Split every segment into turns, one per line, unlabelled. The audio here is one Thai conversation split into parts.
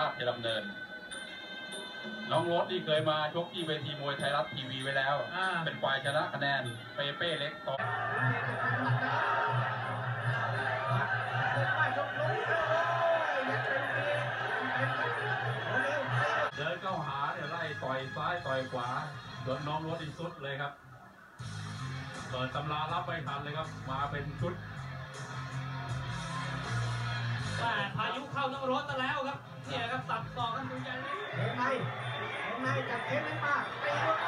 ราชดำเนิน น้องรถที่เคยมาชกที่เวทีมวยไทยรัฐทีวีไว้แล้ว
อ่า
เป็นฝ่ายชนะคะแนนเปเป้เล็กต่อเดินเข้าหาเดี๋ยวไล่ต่อยซ้ายต่อยขวาโดนน้องรถอีกสุดเลยครับเปิดตำรารับไปทันเลยครับ มาเป็นชุด
แต่พายุ เข้าน้องรถซะแล้วครับเนี่ยครับสับต่อกันดูใจเลย
เห็นไม่เห็นไม่จับเทปไม่มาไปด้วย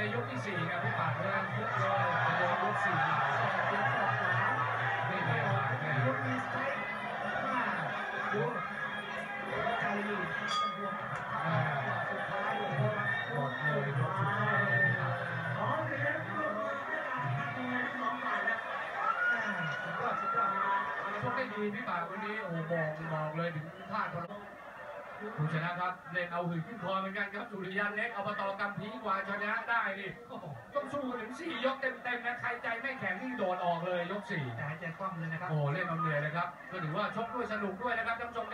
ในยกที่สี่ไงพี่ปาดเลยยุบเลยโดนยกสี่
สองเดือนสองหลา
ไม่ได้หลายแน่
ลูกมีสไตล์มาดูใจดีบวกสุดท้ายเลย
หมดเลยยกสุดท้าย
อ๋อเป็นเรื่องลูกมีเงินสองฝ่ายนะสุดยอดสุดยอด
ชกได้ดีพี่ปาดวันนี้โอ้โหบอกบอกเลยถึงพลาดคน ผู้ชนะครับเล่นเอาหืนขึ้นคอเหมือนกันครับสุริยันเล็กเอาปตกำพีกว่าชนะได้ดิต้องสู้ถึงสี่ยกเต็มๆนะใครใจไม่แข็งนี่โดดออกเลยยกสี่
แต่หายใจคว่ำเลยนะครับ
โอ้เล่นเอาเหนื่อยเลยครับก็ถือว่าชกด้วยสนุกด้วยนะครับท่านผู้ชม